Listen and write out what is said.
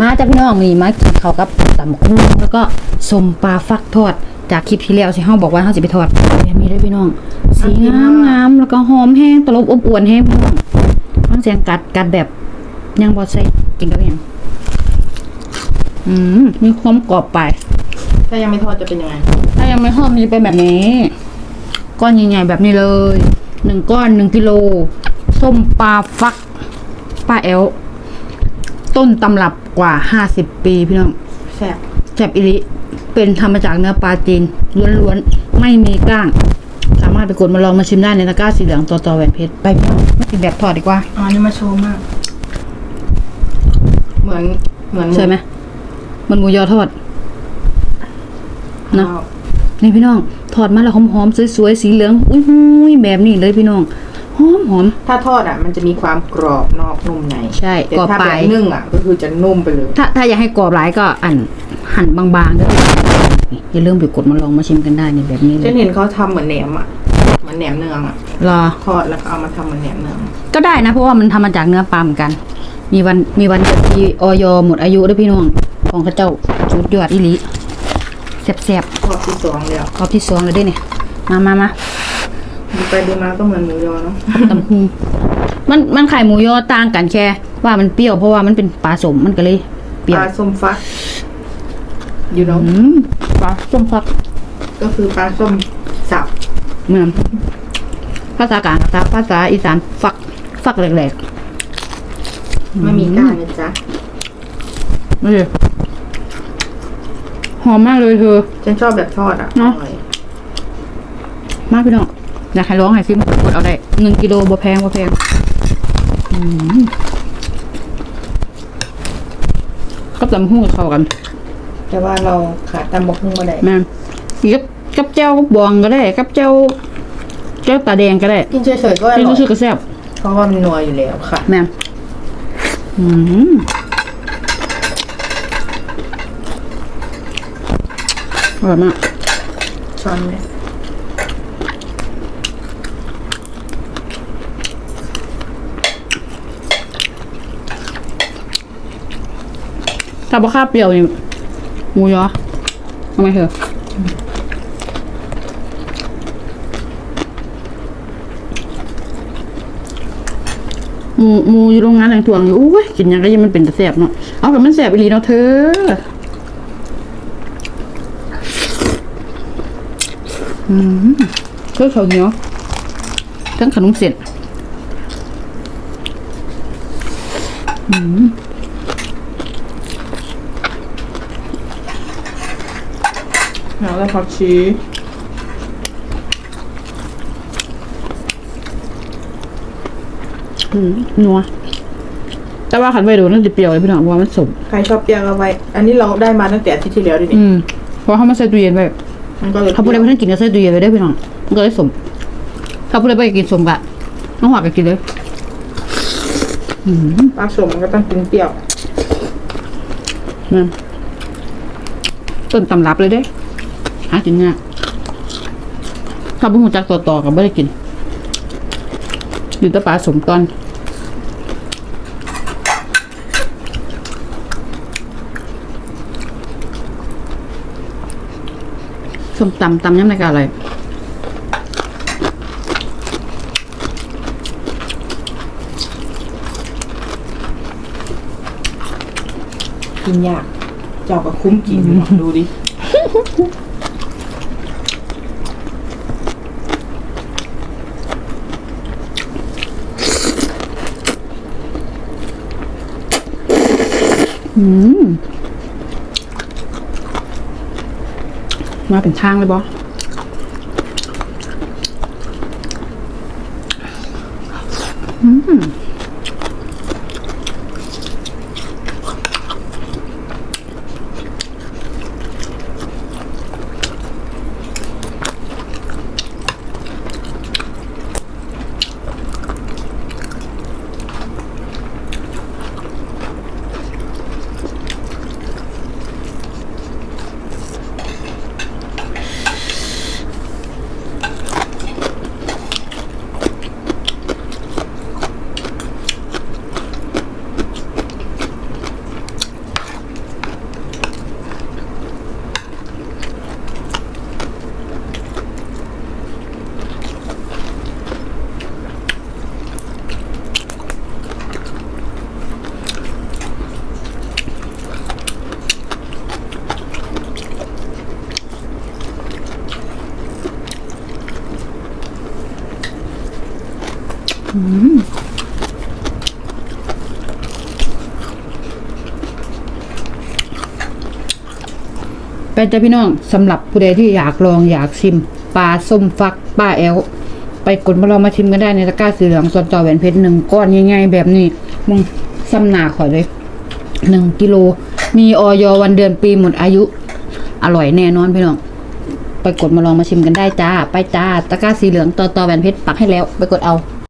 มาจากพี่น้องนี่มากินข้าวกับตำกุ้งแล้วก็สมปลาฟักทอด จากคลิปที่แล้วที่เฮาบอกว่าเฮาสิไปทอดแบบนี้เด้วยพี่น้อง สีงามงามแล้วก็หอมแห้งตลบอบอวนแห้งพี่น้องฟังเสียงกัดกัดแบบยังบ่ใส่กินกับหยังอืมมีความกรอบไป ถ้ายังไม่ทอดจะเป็นยังไง ถ้ายังไม่ทอดมันจะเป็นแบบนี้ ก้อนใหญ่ๆแบบนี้เลยหนึ่งก้อนหนึ่งกิโลส้มปลาฟักปลาแอลต้นตำรับ กว่าห้าสิบปีพี่น้องแซ่บแซบอิริเป็นทำมาจากเนื้อปลาจีนล้วนๆไม่มีก้าง สามารถไปกดมาลองมาชิมได้ในตะกร้าสีเหลืองตัวต่อแหวนเพชรไปพี่น้องมากินแบบทอดดีกว่าอ๋อนี่มาโชว์มาก เหมือนเหมือนใช่ไหมมันหมูยอทอดเนอะข้าวนี่พี่น้อง ทอดมาแล้วหอมๆสวยๆสีเหลืองอุ้ยแบบนี้เลยพี่น้อง หอมหอม ถ้าทอดอะมันจะมีความกรอบนอกนุ่มในใช่แต่กรอบถ้าปแบลายบนึ่งอะก็คือจะนุ่มไปเลยถ้าถ้าอยากให้กรอบหลายก็อันหั่นบางๆเด้ออย่าลืมไปกดมาลองมาชิมกันได้เนี่ยแบบนี้เลฉัยนเห็นเขาทำเหมือนแหนมอะเหมือนแหนมเนืองอะรอ ทอดแล้วก็เอามาทำเหมือนแหนมเนืองก็ได้นะเพราะว่ามันทำมาจากเนื้อปลาเหมือนกัน มีวันมีวันที่ออยหมดอายุด้วยพี่น้องของพระเจ้าสุดยอดอีหลีแซ่บทอดที่สองแล้วๆรอบที่สองเลยเด้วยเนี่ย มามามา ดูไปดูมาก็เหมือนหมูยอเนาะตำฮูมันมันไข่หมูยอต่างกันแค่ ว่ามันเปรี้ยวเพราะว่ามันเป็นปลาสมมันก็เลยเปปรี้ยวลาส้มฟัก อยู่เนาะอืมปลาส้มฟักก็คือปลาส้มสับเหมือนภาษากลางครับภาษาอีสานฟักฟักแหลกไม่มีก้างนะจ๊ะๆนี่หอมมากเลยเธอ ฉันชอบแบบทอดอะเนอะอร่อยมากพี่น้อง อยากให้ร้องให้ซิมกดเอาได้หนึ่งกิโลบ่แพงบ่แพงอืมกับตำหู้เข้ากัน แต่ว่าเราขาดตำบกหุ่งมาได้แม่นกับกับเจ้าบองก็ได้ กับเจ้าเจ้าตาแดงก็ได้ กินเฉยๆก็อที่ร่อยรู้สึกกระแซบเพราะว่ามันนัวอยู่แล้วค่ะ แม่นอืมอร่อยมากช้อนเลย ถ้าบ่ค่าเปรี้ยวนี่หมูยอทำไมเถอะหมูหมูอยู่โรงงานแหล่งถ่วงอยู่อุ้ยกินยังก็ยังมันเป็นแต่แสบเนาะเอาแต่มันแสบอีหลีเนาะเธออืมเครื่องข้าวเหนียวทั้งขนมเสร็จ แล้วก็ผักชีอืมนัว แต่ว่าขันไปดูน่าจะเปรี้ยวเลยพี่น้องเพราะว่ามันสมใครชอบเปรี้ยวก็ไว้ อันนี้เราได้มาตั้งแต่อาที่ที่แล้วดิอืมเพราะเขามาใส่ตู้เย็นไว้มันก็เลยถ้าพูดอะไรไม่ทันกินก็ใส่ตู้เย็นไว้ได้พี่น้องมันก็เลยสมถ้าพูดอะไรไปกินสมกะน้องหัวก็กินเลยปลาสมมันก็ต้องกินเปรี้ยวนั่นต้นตำรับเลยเด้หากินง่ายถ้าบุ้งจักต่อต่อๆกับไม่ได้กินอยู่แตะปลาสมตอนส้มตำตำยำในกาอะไรกินยาก เจ้าก็คุ้มกินดูดิ อืมมาเป็นทางเลยบอม ไปจ้าพี่น้องสำหรับผู้ใดที่อยากลองอยากชิมปลาส้มฟักปลาแอลไปกดมาลองมาชิมกันได้ในตะกร้าสีเหลืองส่วนจอแหวนเพชรหนึ่งก้อนง่ายๆแบบนี้มึงซ้ำนาขอเลยหนึ่งกิโล มีออยวันเดือนปีหมดอายุ อร่อยแน่นอนพี่น้อง ไปกดมาลองมาชิมกันได้จ้า ไปจ้า ตะกร้าสีเหลืองต่อต่อแหวนเพชรปักให้แล้ว ไปกดเอา